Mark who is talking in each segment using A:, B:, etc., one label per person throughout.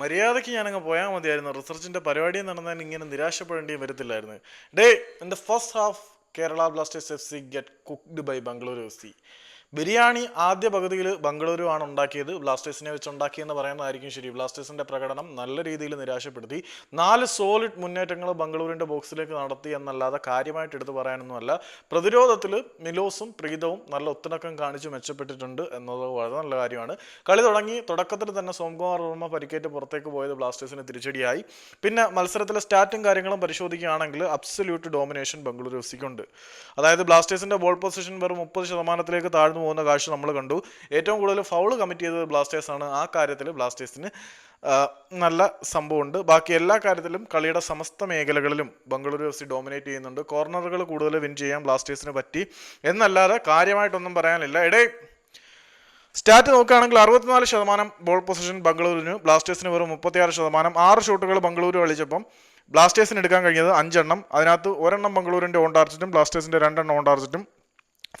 A: മര്യാദയ്ക്ക് ഞാനങ്ങ് പോയാൽ മതിയായിരുന്നു. റിസർച്ചിന്റെ പരിപാടി നടന്നാൽ ഇങ്ങനെ നിരാശപ്പെടേണ്ടിയും വരത്തില്ലായിരുന്നു. Day in first half Kerala Blasters F C get cooked by Bengaluru F C biryani ആദ്യ പകുതിയിൽ ബംഗളൂരു ആണ് ഉണ്ടാക്കിയത്. ബ്ലാസ്റ്റേഴ്സിനെ വെച്ച് ഉണ്ടാക്കിയെന്ന് പറയുന്നതായിരിക്കും ശരി. ബ്ലാസ്റ്റേഴ്സിന്റെ പ്രകടനം നല്ല രീതിയിൽ നിരാശപ്പെടുത്തി. നാല് സോളിഡ് മുന്നേറ്റങ്ങൾ ബംഗളൂരിന്റെ ബോക്സിലേക്ക് നടത്തി എന്നല്ലാതെ കാര്യമായിട്ട് എടുത്തു പറയാനൊന്നുമല്ല. പ്രതിരോധത്തിൽ മിലോസും പ്രീതവും നല്ല ഒത്തിണക്കം കാണിച്ച് മെച്ചപ്പെട്ടിട്ടുണ്ട് എന്നത് വളരെ നല്ല കാര്യമാണ്. കളി തുടങ്ങി. തുടക്കത്തിൽ തന്നെ സോംകുമാർ വർമ്മ പരിക്കേറ്റ് പുറത്തേക്ക് പോയത് ബ്ലാസ്റ്റേഴ്സിന് തിരിച്ചടിയായി. പിന്നെ മത്സരത്തിലെ സ്റ്റാറ്റും കാര്യങ്ങളും പരിശോധിക്കുകയാണെങ്കിൽ അബ്സല്യൂട്ട് ഡോമിനേഷൻ ബംഗളൂരു എഫ് സിക്കുണ്ട് അതായത് ബ്ലാസ്റ്റേഴ്സിന്റെ ബോൾ പൊസിഷൻ വെറും മുപ്പത് ശതമാനത്തിലേക്ക് താഴ്ന്നു പോകുന്ന കാഴ്ച നമ്മൾ കണ്ടു. ഏറ്റവും കൂടുതൽ ഫൗൾ കമ്മിറ്റ് ചെയ്തത് ബ്ലാസ്റ്റേഴ്സ് ആണ്. ആ കാര്യത്തിൽ ബ്ലാസ്റ്റേഴ്സിന് നല്ല സംഭവമുണ്ട്. ബാക്കി എല്ലാ കാര്യത്തിലും കളിയുടെ സമസ്ത മേഖലകളിലും ബംഗളൂരു എഫ് സി ഡോമിനേറ്റ് ചെയ്യുന്നുണ്ട്. കോർണറുകൾ കൂടുതൽ വിൻ ചെയ്യാൻ ബ്ലാസ്റ്റേഴ്സിന് പറ്റി. എന്നല്ലാതെ കാര്യമായിട്ടൊന്നും പറയാനില്ല. ഇടേ സ്റ്റാറ്റ് നോക്കുകയാണെങ്കിൽ അറുപത്തിനാല് ശതമാനം ബോൾ പൊസിഷൻ ബംഗളൂരുവിന് ബ്ലാസ്റ്റേഴ്സിന് വെറും മുപ്പത്തിയാറ് ശതമാനം. ആറ് ഷോട്ടുകൾ ബംഗളൂരു കളിച്ചപ്പം ബ്ലാസ്റ്റേഴ്സിന് എടുക്കാൻ കഴിഞ്ഞത് അഞ്ചെണ്ണം. അതിനകത്ത് ഒരെണ്ണം ബംഗളൂരിന്റെ ഓൺ ടാർജറ്റും ബ്ലാസ്റ്റേഴ്സിന്റെ രണ്ടെണ്ണം ഓൺ ടാർജറ്റും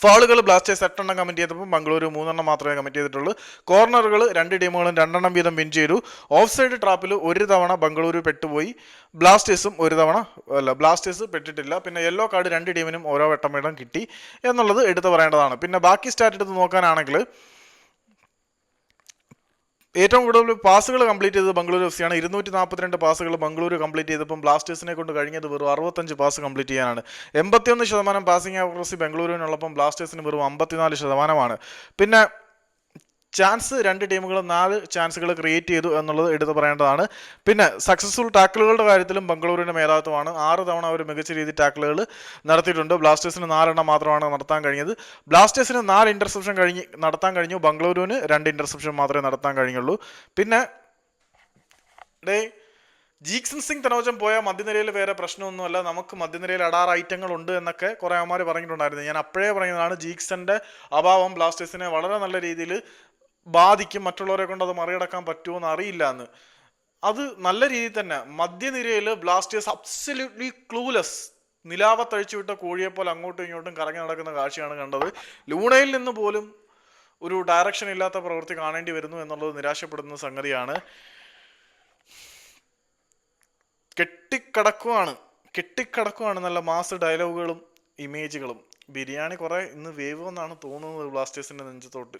A: ഫൗളുകൾ ബ്ലാസ്റ്റേഴ്സ് എട്ടെണ്ണം കമ്മിറ്റ് ചെയ്തപ്പോൾ മംഗളൂരു മൂന്നെണ്ണം മാത്രമേ കമ്മിറ്റ് ചെയ്തിട്ടുള്ളൂ. കോർണറുകൾ രണ്ട് ടീമുകളും രണ്ടെണ്ണം വീതം വിൻ ചെയ്തു. ഓഫ് സൈഡ് ട്രാപ്പിൽ ഒരു തവണ ബംഗളൂരു പെട്ടുപോയി. ബ്ലാസ്റ്റേഴ്സും ഒരു തവണ അല്ല ബ്ലാസ്റ്റേഴ്സ് പെട്ടിട്ടില്ല. പിന്നെ യെല്ലോ കാർഡ് രണ്ട് ടീമിനും ഓരോ വട്ടം വീതം കിട്ടി എന്നുള്ളത് എടുത്തു പറയേണ്ടതാണ്. പിന്നെ ബാക്കി സ്റ്റാർട്ട് എടുത്ത് നോക്കാനാണെങ്കിൽ ഏറ്റവും കൂടുതൽ പാസുകൾ കംപ്ലീറ്റ് ചെയ്തത് ബംഗളൂരു എഫ് സിയാണ് ഇരുന്നൂറ്റി നാൽപ്പത്തിരണ്ട് പാസുകൾ ബംഗളൂരു കംപ്ലീറ്റ് ചെയ്തപ്പം ബ്ലാസ്റ്റേഴ്സിനെ കൊണ്ട് കഴിഞ്ഞത് വെറും അറുപത്തഞ്ച് പാസ് കംപ്ലീറ്റ് ചെയ്യാനാണ്. എൺപത്തിയൊന്ന് ശതമാനം പാസിംഗ് ആക്യുറസി ബംഗളൂരുവിനുള്ളപ്പം ബ്ലാസ്റ്റേഴ്സിന് വെറും അമ്പത്തിനാല് ശതമാനമാണ്. പിന്നെ ചാൻസ് രണ്ട് ടീമുകളും നാല് ചാൻസുകൾ ക്രിയേറ്റ് ചെയ്തു എന്നുള്ളത് എടുത്തു പറയേണ്ടതാണ്. പിന്നെ സക്സസ്ഫുൾ ടാക്കിളുകളുടെ കാര്യത്തിലും ബംഗളൂരുവിന്റെ മേധാവിത്വമാണ്. ആറ് തവണ അവർ മികച്ച രീതിയിൽ ടാക്കിളുകൾ നടത്തിയിട്ടുണ്ട്. ബ്ലാസ്റ്റേഴ്സിന് നാലെണ്ണം മാത്രമാണ് നടത്താൻ കഴിഞ്ഞത്. ബ്ലാസ്റ്റേഴ്സിന് നാല് ഇന്റർസെപ്ഷൻ കഴിഞ്ഞ് നടത്താൻ കഴിഞ്ഞു. ബംഗളൂരുവിന് രണ്ട് ഇന്റർസെപ്ഷൻ മാത്രമേ നടത്താൻ കഴിഞ്ഞുള്ളൂ. പിന്നെ ഡേ ജീക്സൺ സിംഗ് തനോജം പോയ മധ്യനിരയിൽ വേറെ പ്രശ്നമൊന്നുമല്ല. നമുക്ക് മധ്യനിരയിൽ അടാറ് ഐറ്റങ്ങൾ ഉണ്ട് എന്നൊക്കെ കുറേ അമ്മമാർ പറഞ്ഞിട്ടുണ്ടായിരുന്നു. ഞാൻ അപ്പോഴേ പറയുന്നതാണ് ജീക്സന്റെ അഭാവം ബ്ലാസ്റ്റേഴ്സിനെ വളരെ നല്ല രീതിയിൽ ബാധിക്കും മറ്റുള്ളവരെ കൊണ്ട് അത് മറികടക്കാൻ പറ്റുമോ എന്ന് അറിയില്ല എന്ന്. അത് നല്ല രീതിയിൽ തന്നെ മധ്യനിരയിൽ ബ്ലാസ്റ്റേഴ്സ് അബ്സല്യൂട്ട്ലി ക്ലൂലെസ് നിലാവത്തഴിച്ചു വിട്ട കോഴിയെ പോലെ അങ്ങോട്ടും ഇങ്ങോട്ടും കറങ്ങി നടക്കുന്ന കാഴ്ചയാണ് കണ്ടത്. ലൂണയിൽ നിന്ന് പോലും ഒരു ഡയറക്ഷൻ ഇല്ലാത്ത പ്രവൃത്തി കാണേണ്ടി വരുന്നു എന്നുള്ളത് നിരാശപ്പെടുന്ന സംഗതിയാണ്. കെട്ടിക്കടക്കുവാണ് കെട്ടിക്കടക്കുവാണ് നല്ല മാസ് ഡയലോഗുകളും ഇമേജുകളും ബിരിയാണി കുറെ ഇന്ന് വേവ് എന്നാണ് തോന്നുന്നത് ബ്ലാസ്റ്റേഴ്സിന്റെ നെഞ്ചത്തോട്ട്.